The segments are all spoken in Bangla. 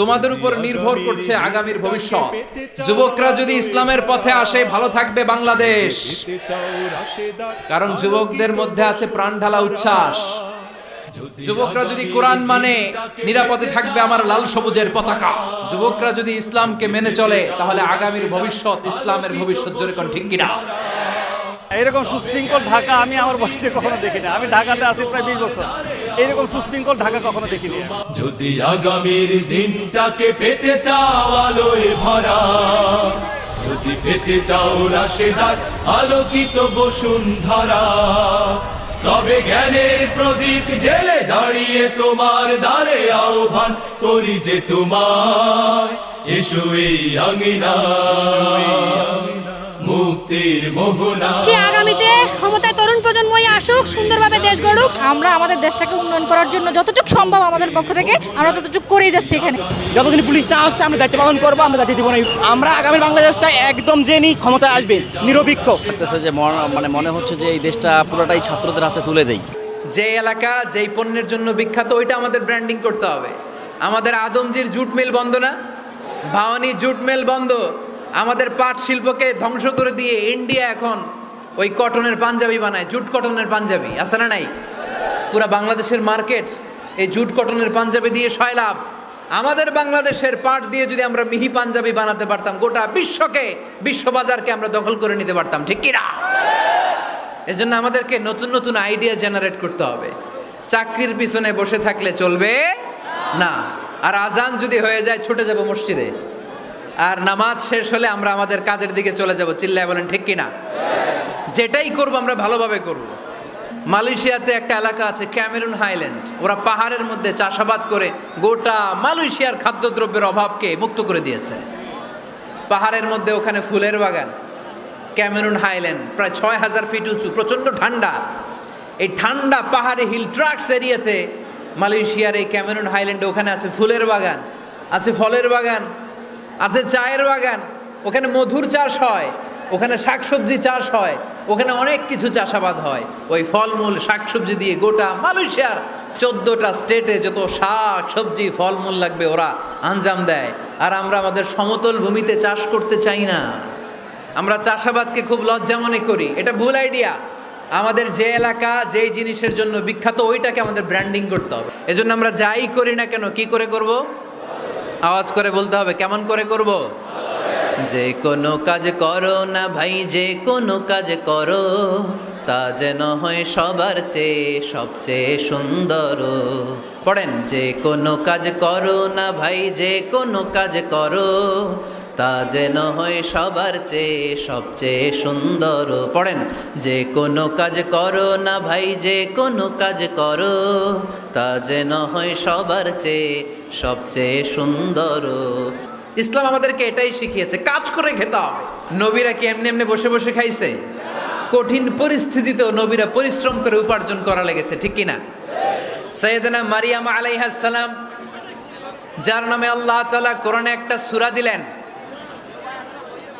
তোমাদের উপর নির্ভর করছে আগামীর ভবিষ্যৎ। যুবকরা যদি ইসলামের পথে আসে ভালো থাকবে বাংলাদেশ। কারণ যুবকদের মধ্যে আছে প্রাণ ঢালা উচ্ছ্বাস। যুবকরা যদি কোরআন মানে নিরাপদে থাকবে আমার লাল সবুজের পতাকা। যুবকরা যদি ইসলামকে মেনে চলে তাহলে আগামীর ভবিষ্যৎ ইসলামের ভবিষ্যৎ জোরে কোন ঠিক কিনা? এরকম সুশৃঙ্খল ঢাকা আমি আমার বয়সে কখনো দেখিনি। আমি ঢাকাতে আছি প্রায় বিশ বছর। এইরকম সুশৃঙ্খল ঢাকা কখনো দেখিনি। যদি আগামীর দিনটাকে পেতে চাও আলোয় ভরা, যদি পেতে চাও রাশেদার আলোকিত বসুন্ধরা, তবে জ্ঞানের প্রদীপ জেলে দাঁড়িয়ে তোমার দ্বারে আহ্বান করি যে তোমার এসো এই আঙিনা মুক্তির মোহনা। যে আগামীতে ক্ষমতায় তরুণ প্রজন্মই আসুক সুন্দরভাবে দেশ গড়ুক আমরা আমাদের দেশটাকে উন্নয়ন করার জন্য যতটুকু সম্ভব আমাদের পক্ষ থেকে আমরা ততটুকু করেই যাচ্ছি এখানে। যতদিন পুলিশ না আসছে আমরা দায়িত্ব পালন করব আমরা দায়িত্ব জীবনে আমরা আগামী বাংলাদেশটা একদম জেনি ক্ষমতায় আসবে নিরপেক্ষ। যে মন- মানে মনে হচ্ছে যে এই দেশটা পুরোটাই ছাত্রদের হাতে তুলে দেই। যে এলাকা যেই পণ্যের জন্য বিখ্যাত ওইটা আমাদের ব্র্যান্ডিং করতে হবে। আমাদের আদমজির জুট মিল বন্ধ না? ভাওয়ানি জুট মিল বন্ধ। আমাদের পাট শিল্পকে ধ্বংস করে দিয়ে ইন্ডিয়া এখন ওই কটনের পাঞ্জাবি বানায়, জুট কটনের পাঞ্জাবি, আছে না নাই? পুরা বাংলাদেশের মার্কেট এই জুট কটনের পাঞ্জাবি দিয়ে সয়লাভ আমাদের বাংলাদেশের পাট দিয়ে যদি আমরা মিহি পাঞ্জাবি বানাতে পারতাম, গোটা বিশ্বকে, বিশ্ববাজারকে আমরা দখল করে নিতে পারতাম, ঠিক কিনা? এজন্য আমাদেরকে নতুন নতুন আইডিয়া জেনারেট করতে হবে। চাকরির পিছনে বসে থাকলে চলবে না। আর আজান যদি হয়ে যায়, ছুটে যাব মসজিদে। আর নামাজ শেষ হলে আমরা আমাদের কাজের দিকে চলে যাব। চিল্লায় বলেন, ঠিক কিনা? যেটাই করব আমরা ভালোভাবে করব। মালয়েশিয়াতে একটা এলাকা আছে, ক্যামেরুন হাইল্যান্ড। ওরা পাহাড়ের মধ্যে চাষাবাদ করে গোটা মালয়েশিয়ার খাদ্যদ্রব্যের অভাবকে মুক্ত করে দিয়েছে। পাহাড়ের মধ্যে ওখানে ফুলের বাগান, ক্যামেরুন হাইল্যান্ড, প্রায় ছয় হাজার ফিট উঁচু, প্রচণ্ড ঠান্ডা। এই ঠান্ডা পাহাড়ে হিল ট্রাক্স এরিয়াতে মালয়েশিয়ার এই ক্যামেরুন হাইল্যান্ডে ওখানে আছে ফুলের বাগান, আছে ফলের বাগান আছে চায়ের বাগান, ওখানে মধুর চাষ হয়, ওখানে শাকসবজি চাষ হয়, ওখানে অনেক কিছু চাষাবাদ হয়। ওই ফলমূল, শাকসবজি দিয়ে গোটা মালয়েশিয়ার চোদ্দোটা স্টেটে যত শাক সবজি ফলমূল লাগবে, ওরা আঞ্জাম দেয়। আর আমরা আমাদের সমতল ভূমিতে চাষ করতে চাই না। আমরা চাষাবাদকে খুব লজ্জা মনে করি। এটা ভুল আইডিয়া আমাদের যে এলাকা, যেই জিনিসের জন্য বিখ্যাত, ওইটাকে আমাদের ব্র্যান্ডিং করতে হবে। এজন্য আমরা যাই করি না কেন, কি করে করব? আওয়াজ করে বলতে হবে, কেমন করে করব? যে কোনো কাজ করো না ভাই, যে কোনো কাজ করো, তা যেন হয় সবার চেয়ে সবচেয়ে সুন্দর। পড়েন, যে কোনো কাজ করো না ভাই, যে কোনো কাজ করো তা যেন হয় সবার চেয়ে সবচেয়ে সুন্দর। পড়েন, যে কোনো কাজ করো না ভাই, যে কোনো কাজ করো, তা যেন হয় সবার চেয়ে সবচেয়ে সুন্দর। ইসলাম আমাদেরকে এটাই শিখিয়েছে, কাজ করে খেতে হবে। নবীরা কি এমনি এমনি বসে বসে খাইছে? কঠিন পরিস্থিতিতেও নবীরা পরিশ্রম করে উপার্জন করা লেগেছে, ঠিক কিনা? সৈয়দনা মারিয়াম আলাইহাস সালাম, যার নামে আল্লাহ তাআলা কোরআনে একটা সুরা দিলেন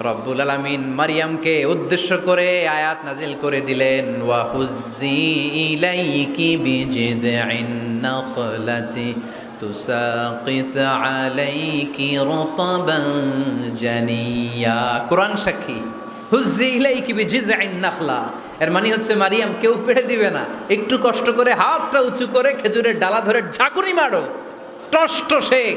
রব্বুল আলমিন মারিয়ামকে উদ্দেশ্য করে আয়াত নাজিল করে দিলেন জানিয়া। কোরআন হুজি এর মানে হচ্ছে মারিয়াম কেউ পেড়ে দিবে না। একটু কষ্ট করে হাতটা উঁচু করে খেজুরের ডালা ধরে ঝাঁকুনি মারো। টষ্ট শেখ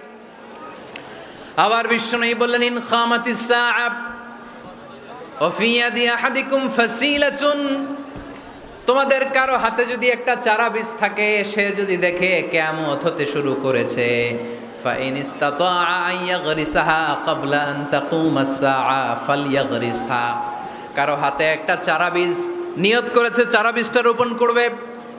আবার বিশ্ব নেই বললেন, ইন খামাতিস সাআব অফিয়াদি আহাদিকুম ফাসিলাতুন। তোমাদের কারও হাতে যদি একটা চারা বীজ থাকে, সে যদি দেখে কেমত হতে শুরু করেছে। কারও হাতে একটা চারা বীজ, নিয়ত করেছে, চারা বীজটা রোপণ করবে।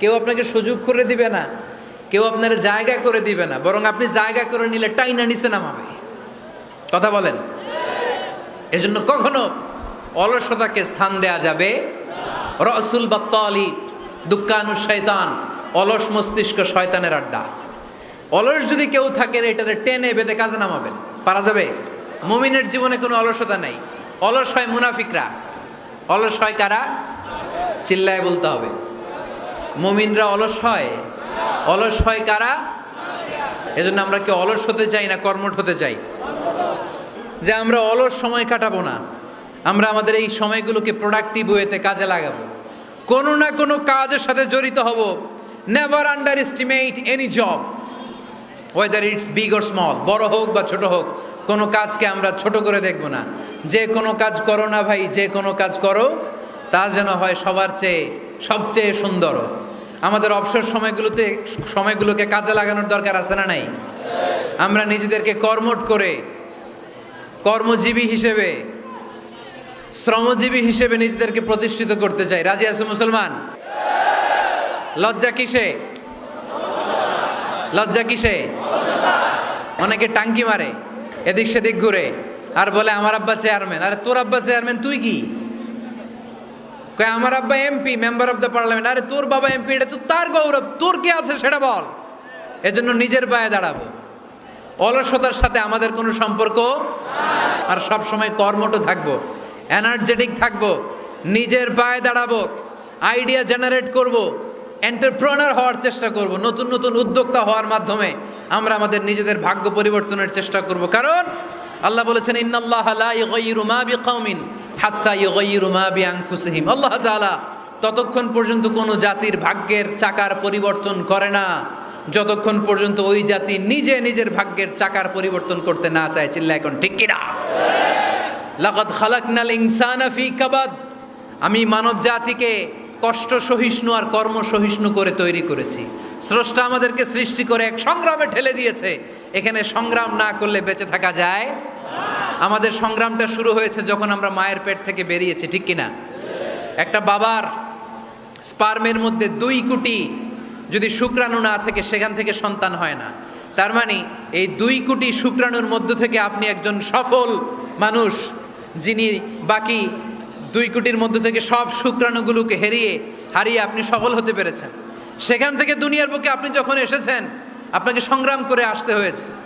কেউ আপনাকে সুযোগ করে দিবে না, কেউ আপনার জায়গা করে দিবে না, বরং আপনি জায়গা করে নিলে টাইনা নিচে নামাবে। কথা বলেন? এজন্য কখনো অলসতাকে স্থান দেয়া যাবে? রসুল বাত্তালি দুঃখানু শয়তান, অলস মস্তিষ্ক শয়তানের আড্ডা। অলস যদি কেউ থাকে এটাতে টেনে বেঁধে কাজে নামাবেন। পারা যাবে? মুমিনের জীবনে কোনো অলসতা নেই। অলস হয় মুনাফিকরা। অলস হয় কারা? চিল্লায় বলতে হবে। মুমিনরা অলস হয়? অলস হয় কারা? এজন্য আমরা কি অলস হতে চাই না, কর্মঠ হতে চাই। যে আমরা অলস সময় কাটাবো না। আমরা আমাদের এই সময়গুলোকে প্রোডাক্টিভ ওয়েতে কাজে লাগাবো। কোনো না কোনো কাজের সাথে জড়িত হব। Never underestimate any job whether it's big or small বড় হোক বা ছোট হোক, কোনো কাজকে আমরা ছোট করে দেখব না। যে কোনো কাজ করো না ভাই, যে কোনো কাজ করো, তা যেন হয় সবার চেয়ে, সবচেয়ে সুন্দর। আমাদের অবসর সময়গুলোতে, সময়গুলোকে কাজে লাগানোর দরকার আছে না নাই? আমরা নিজেদেরকে কর্মট করে, কর্মজীবী হিসেবে, শ্রমজীবী হিসেবে নিজেদেরকে প্রতিষ্ঠিত করতে চাই। রাজি আছে মুসলমান? লজ্জা কিসে? লজ্জা কিসে? অনেকে টাঙ্কি মারে, এদিক সেদিক ঘুরে, আর বলে, আমার আব্বা চেয়ারম্যান আরে, তোর আব্বা চেয়ারম্যান তুই কি? কয়, আমার আব্বা MP member of the parliament আরে তোর বাবা এমপি এটা তো তার গৌরব। তোর কি আছে সেটা বল। এজন্য নিজের পায়ে দাঁড়াবো। অলসতার সাথে আমাদের কোনো সম্পর্ক আর সব সময় কর্মঠ থাকব। এনার্জেটিক থাকব। নিজের পায়ে দাঁড়াবো। আইডিয়া জেনারেট করব। এন্টারপ্রনার হওয়ার চেষ্টা করব। নতুন নতুন উদ্যোক্তা হওয়ার মাধ্যমে আমরা আমাদের নিজেদের ভাগ্য পরিবর্তনের চেষ্টা করব। কারণ আল্লাহ বলেছেন, ইন্নাল্লাহ লা ইউগাইয়িরু মা বিকাউমিন হাত্তা ইউগাইয়িরু মা বিআনফুসিহিম। আল্লাহ তাআলা ততক্ষণ পর্যন্ত কোনো জাতির ভাগ্যের চাকার পরিবর্তন করে না। যতক্ষণ পর্যন্ত ওই জাতি নিজে নিজের ভাগ্যের চাকার পরিবর্তন করতে না চায়, চিল্লা, এখন ঠিক কিনা লাকাদ খালাকনাল ইনসানা ফি কাবাদ। আমি মানব জাতিকে কষ্ট সহিষ্ণু আর কর্ম সহিষ্ণু করে তৈরি করেছি। স্রষ্টা আমাদেরকে সৃষ্টি করে এক সংগ্রামে ঠেলে দিয়েছে। এখানে সংগ্রাম না করলে বেঁচে থাকা যায় আমাদের সংগ্রামটা শুরু হয়েছে যখন আমরা মায়ের পেট থেকে বেরিয়েছি, ঠিক কিনা? একটা বাবার স্পার্মের মধ্যে দুই কোটি যদি শুক্রাণু না থাকে, সেখান থেকে সন্তান হয় না। তার মানে এই দুই কোটি শুক্রাণুর মধ্য থেকে আপনি একজন সফল মানুষ, যিনি বাকি দুই কোটির মধ্য থেকে সব শুক্রাণুগুলোকে হেরিয়ে, হারিয়ে আপনি সফল হতে পেরেছেন। সেখান থেকে দুনিয়ার বুকে আপনি যখন এসেছেন, আপনাকে সংগ্রাম করে আসতে হয়েছে।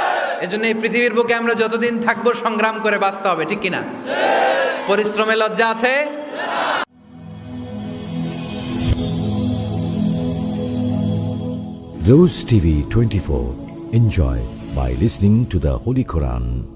এজন্য এই পৃথিবীর বুকে আমরা যতদিন থাকব সংগ্রাম করে বাঁচতে হবে ঠিক কিনা পরিশ্রমে লজ্জা আছে Rose TV 24. Enjoy by listening to the Holy Quran.